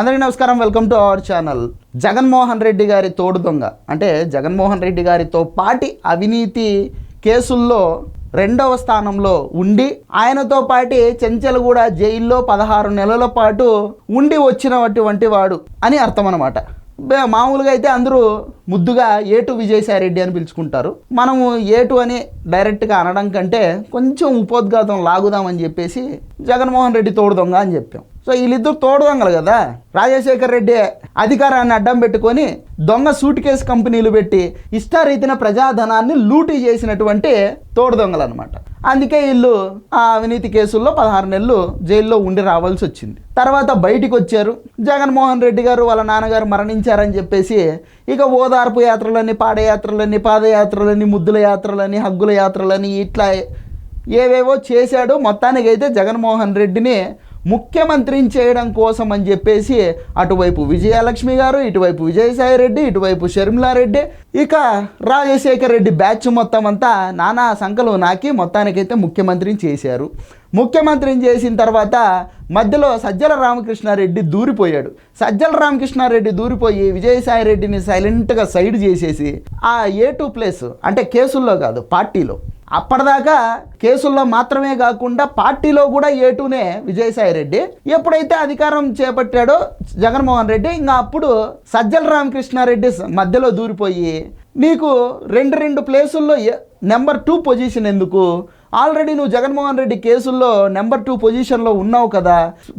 అందరికీ నమస్కారం. Welcome to our channel Jaganmohan Reddy గారి తోడు దొంగ. అంటే జగన్మోహన్ రెడ్డి గారితో పాటి అవినీతి కేసుల్లో రెండవ స్థానంలో ఉండి ఆయనతో పాటి చెంచలగూడ జైల్లో పదహారు నెలల పాటు ఉండి వచ్చినటువంటి వాడు అని అర్థం అనమాట మామూలుగా అయితే అందరూ ముద్దుగా ఏటు విజయసాయి రెడ్డి అని పిలుచుకుంటారు. మనము ఏటు అని డైరెక్ట్గా అనడం కంటే కొంచెం ఉపోద్ఘాతం లాగుదామని చెప్పేసి జగన్మోహన్ రెడ్డి తోడు దొంగ అని చెప్పాం. సో వీళ్ళిద్దరు తోడు దొంగలు కదా? రాజశేఖర్ రెడ్డి అధికారాన్ని అడ్డం పెట్టుకొని దొంగ సూట్ కేసు కంపెనీలు పెట్టి ఇష్టారీతిన ప్రజాధనాన్ని లూటీ చేసినటువంటి తోడు దొంగలు అనమాట అందుకే వీళ్ళు ఆ అవినీతి కేసుల్లో పదహారు నెలలు జైల్లో ఉండి రావాల్సి వచ్చింది. తర్వాత బయటికి వచ్చారు. జగన్మోహన్ రెడ్డి గారు వాళ్ళ నాన్నగారు మరణించారని చెప్పేసి ఇక ఓదార్పు యాత్రలని పాదయాత్రలని పాదయాత్రలని ముద్దుల యాత్రలని హగ్గుల యాత్రలని ఇట్లా ఏవేవో చేశాడు. మొత్తానికైతే జగన్మోహన్ రెడ్డిని ముఖ్యమంత్రిని చేయడం కోసం అని చెప్పేసి అటువైపు విజయలక్ష్మి గారు ఇటువైపు విజయసాయి రెడ్డి ఇటువైపు షర్మిలారెడ్డి ఇక రాజశేఖర్ రెడ్డి బ్యాచ్ మొత్తం అంతా నానా సంఖలు నాకి మొత్తానికైతే ముఖ్యమంత్రిని చేశారు. ముఖ్యమంత్రిని చేసిన తర్వాత మధ్యలో సజ్జల రామకృష్ణారెడ్డి దూరిపోయాడు. సజ్జల రామకృష్ణారెడ్డి దూరిపోయి విజయసాయి రెడ్డిని సైలెంట్గా సైడ్ చేసేసి ఆ ఏ టూ ప్లేస్ అంటే కేసుల్లో కాదు పార్టీలో అప్పటిదాకా కేసుల్లో మాత్రమే కాకుండా పార్టీలో కూడా ఏటూనే విజయసాయి రెడ్డి. ఎప్పుడైతే అధికారం చేపట్టాడో జగన్మోహన్ రెడ్డి ఇంకా అప్పుడు సజ్జల రామకృష్ణారెడ్డి మధ్యలో దూరిపోయి నీకు రెండు రెండు ప్లేసుల్లో నెంబర్ టూ పొజిషన్ ఎందుకు? ఆల్రెడీ నువ్వు జగన్మోహన్ రెడ్డి కేసుల్లో నెంబర్ టూ పొజిషన్లో ఉన్నావు కదా.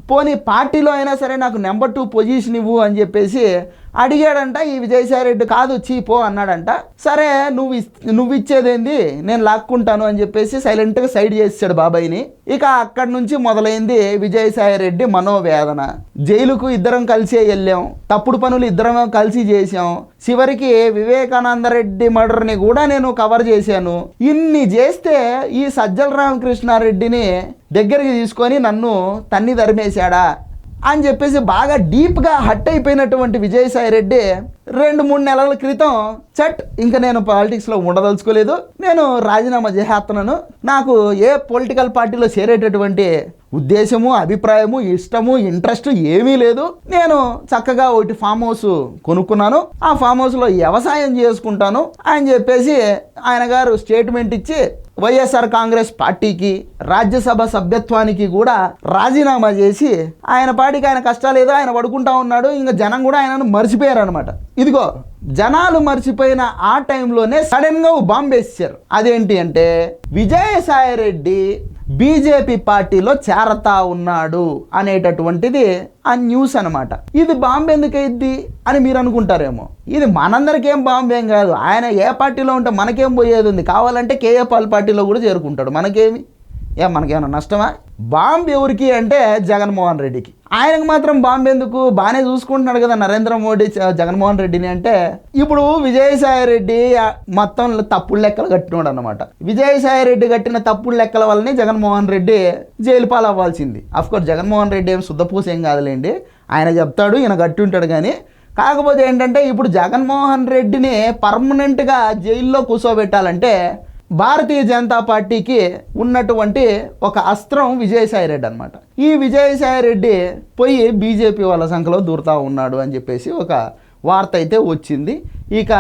పోనీ పార్టీలో అయినా సరే నాకు నెంబర్ టూ పొజిషన్ ఇవ్వు అని చెప్పేసి అడిగాడంట ఈ విజయసాయి రెడ్డి కాదు చీపో అన్నాడంట. సరే నువ్వు ఇస్- నువ్వు ఇచ్చేదేంది? నేను లాక్కుంటాను అని చెప్పేసి సైలెంట్గా సైడ్ చేసాడు బాబాయ్ని. ఇక అక్కడి నుంచి మొదలైంది విజయసాయి రెడ్డి మనోవేదన. జైలుకు ఇద్దరం కలిసే వెళ్ళాం. తప్పుడు పనులు ఇద్దరం కలిసి చేసాం చివరికి వివేకానంద రెడ్డి మర్డర్ని కూడా నేను కవర్ చేశాను. ఇన్ని చేస్తే ఈ సజ్జల రామకృష్ణారెడ్డిని దగ్గరికి తీసుకొని నన్ను తన్ని తరిమేశాడా? అని చెప్పేసి బాగా డీప్గా హట్ అయిపోయినటువంటి విజయసాయి రెడ్డి రెండు మూడు నెలల క్రితం చట్ ఇంకా నేను పాలిటిక్స్లో ఉండదలుచుకోలేదు. నేను రాజీనామా చేసేస్తున్నాను. నాకు ఏ పొలిటికల్ పార్టీలో చేరేటటువంటి ఉద్దేశము అభిప్రాయము ఇష్టము ఇంట్రెస్ట్ ఏమీ లేదు. నేను చక్కగా ఒకటి ఫామ్ హౌస్ కొనుక్కున్నాను. ఆ ఫామ్ హౌస్లో వ్యవసాయం చేసుకుంటాను అని చెప్పేసి ఆయన గారు స్టేట్మెంట్ ఇచ్చి వైఎస్ఆర్ కాంగ్రెస్ పార్టీకి రాజ్యసభ సభ్యత్వానికి కూడా రాజీనామా చేసి ఆయన పార్టీకి ఆయన కష్టాలు ఏదో ఆయన పడుకుంటా ఉన్నాడు. ఇంకా జనం కూడా ఆయనను మర్చిపోయారు అనమాట ఇదిగో జనాలు మర్చిపోయిన ఆ టైంలోనే సడన్గా బాంబేసారు అదేంటి అంటే విజయసాయి రెడ్డి బీజేపీ పార్టీలో చేరతా ఉన్నాడు అనేటటువంటిది ఆ న్యూస్ అనమాట ఇది బాంబే ఎందుకైద్ది అని మీరు అనుకుంటారేమో. ఇది మనందరికేం బాంబు కాదు. ఆయన ఏ పార్టీలో ఉంటే మనకేం పోయేది ఉంది. కావాలంటే కేఏ పాల్ పార్టీలో కూడా చేరుకుంటాడు. మనకేమి? ఏ మనకేమైనా నష్టమా? బాంబు ఎవరికి అంటే జగన్మోహన్ రెడ్డికి. ఆయనకు మాత్రం బాంబు ఎందుకు? బాగానే చూసుకుంటున్నాడు కదా నరేంద్ర మోడీ జగన్మోహన్ రెడ్డిని అంటే. ఇప్పుడు విజయసాయి రెడ్డి మొత్తం తప్పుడు లెక్కలు కట్టినాడు అనమాట విజయసాయి రెడ్డి కట్టిన తప్పుడు లెక్కల వల్లనే జగన్మోహన్ రెడ్డి జైలు పాలు అవ్వాల్సింది కోర్స్ జగన్మోహన్ రెడ్డి ఏం శుద్ధపూస ఏం కాదులేండి. ఆయన చెప్తాడు ఈయన గట్టి ఉంటాడు కానీ. కాకపోతే ఏంటంటే ఇప్పుడు జగన్మోహన్ రెడ్డిని పర్మనెంట్గా జైల్లో కూర్చోబెట్టాలంటే భారతీయ జనతా పార్టీకి ఉన్నటువంటి ఒక అస్త్రం విజయసాయి రెడ్డి అనమాట ఈ విజయసాయి రెడ్డి పోయి బీజేపీ వాళ్ళ సంఖ్యలో దూరుతా ఉన్నాడు అని చెప్పేసి ఒక వార్త అయితే వచ్చింది. ఇక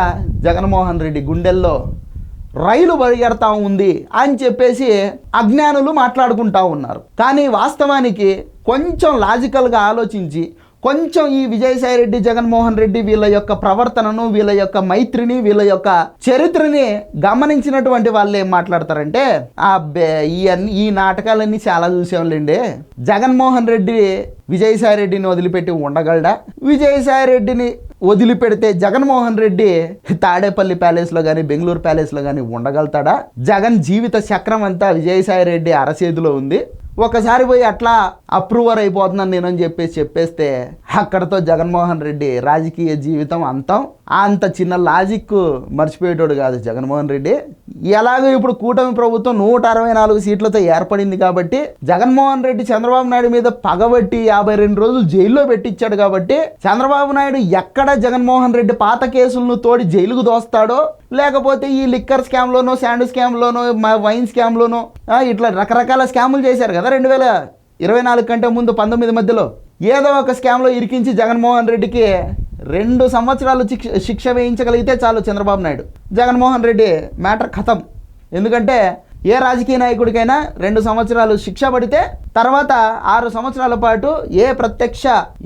జగన్మోహన్ రెడ్డి గుండెల్లో రైలు పరిగెడతా ఉంది అని చెప్పేసి అజ్ఞానులు మాట్లాడుకుంటా ఉన్నారు. కానీ వాస్తవానికి కొంచెం లాజికల్గా ఆలోచించి కొంచెం ఈ విజయసాయి రెడ్డి జగన్మోహన్ రెడ్డి వీళ్ళ యొక్క ప్రవర్తనను వీళ్ళ యొక్క మైత్రిని వీళ్ళ యొక్క చరిత్రని గమనించినటువంటి వాళ్ళు ఏం మాట్లాడతారంటే ఆ బే- ఈ అన్ని ఈ నాటకాలన్నీ చాలా చూసేవాళ్ళండి. జగన్మోహన్ రెడ్డి విజయసాయి రెడ్డిని వదిలిపెట్టి ఉండగలడా? విజయసాయి రెడ్డిని వదిలిపెడితే జగన్మోహన్ రెడ్డి తాడేపల్లి ప్యాలెస్లో కానీ బెంగళూరు ప్యాలెస్లో కానీ ఉండగలుగుతాడా? జగన్ జీవిత చక్రం అంతా విజయసాయి రెడ్డి అరచేతిలో ఉంది. ఒకసారి పోయి అట్లా అప్రూవర్ అయిపోతున్నాను నేను అని చెప్పేసి చెప్పేస్తే అక్కడతో జగన్మోహన్ రెడ్డి రాజకీయ జీవితం అంతం. అంత చిన్న లాజిక్ మర్చిపోయేటోడు కాదు జగన్మోహన్ రెడ్డి. ఎలాగో ఇప్పుడు కూటమి ప్రభుత్వం నూట అరవై నాలుగు సీట్లతో ఏర్పడింది కాబట్టి జగన్మోహన్ రెడ్డి చంద్రబాబు నాయుడు మీద పగబట్టి యాభై రెండు రోజులు జైల్లో పెట్టించాడు కాబట్టి చంద్రబాబు నాయుడు ఎక్కడ జగన్మోహన్ రెడ్డి పాత కేసులను తోడి జైలుకు దోస్తాడో లేకపోతే ఈ లిక్కర్ స్కామ్లోనో శాండ్ స్కామ్లోనో మా వైన్ స్కామ్లోనో ఇట్లా రకరకాల స్కాములు చేశారు కదా రెండు వేల ఇరవై నాలుగు కంటే ముందు పంతొమ్మిది మధ్యలో. ఏదో ఒక స్కామ్లో ఇరికించి జగన్మోహన్ రెడ్డికి రెండు సంవత్సరాలు శిక్ష శిక్ష వేయించగలిగితే చాలు చంద్రబాబు నాయుడు. జగన్మోహన్ రెడ్డి మ్యాటర్ ఖతం. ఎందుకంటే ఏ రాజకీయ నాయకుడికైనా రెండు సంవత్సరాలు శిక్ష పడితే తర్వాత ఆరు సంవత్సరాల పాటు ఏ ప్రత్యక్ష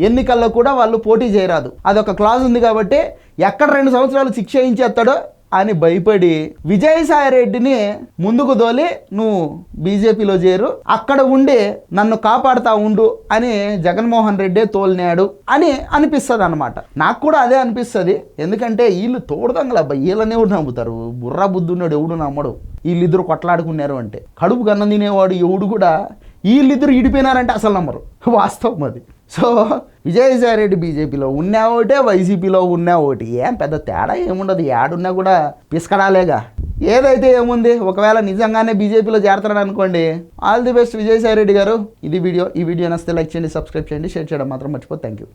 ఎన్నికల్లో కూడా వాళ్ళు పోటీ చేయరాదు. అదొక క్లాజ్ ఉంది కాబట్టి ఎక్కడ రెండు సంవత్సరాలు శిక్ష వేయించేస్తాడో అని భయపడి విజయసాయి రెడ్డిని ముందుకు దోలి నువ్వు బీజేపీలో చేరు అక్కడ ఉండి నన్ను కాపాడుతా ఉండు అని జగన్మోహన్ రెడ్డే తోలినాడు అని అనిపిస్తుంది అనమాట నాకు కూడా అదే అనిపిస్తుంది. ఎందుకంటే వీళ్ళు తోడదంగల వీళ్ళని ఎవడు నమ్ముతారు? బుర్రా బుద్ధున్నాడు ఎవడు నమ్మడు? వీళ్ళిద్దరు కొట్లాడుకున్నారు అంటే. కడుపు గన్నం తినేవాడు ఎవడు కూడా? వీళ్ళిద్దరు ఇడిపోయినారంటే అసలు నమ్మరు. వాస్తవం అది. సో విజయసాయి రెడ్డి బీజేపీలో ఉన్నా ఒకటే వైసీపీలో ఉన్నా ఒకటి ఏం పెద్ద తేడా ఏముండదు. ఏడున్నా కూడా పిసకడాలేగా. ఏదైతే ఏముంది ఒకవేళ నిజంగానే బీజేపీలో చేరతాడు అనుకోండి all the best Vijayasai Reddy గారు. ఇది వీడియో. ఈ వీడియో నచ్చితే లైక్ చేయండి సబ్స్క్రైబ్ చేయండి షేర్ చేయడం మాత్రం మర్చిపోతే థ్యాంక్ యూ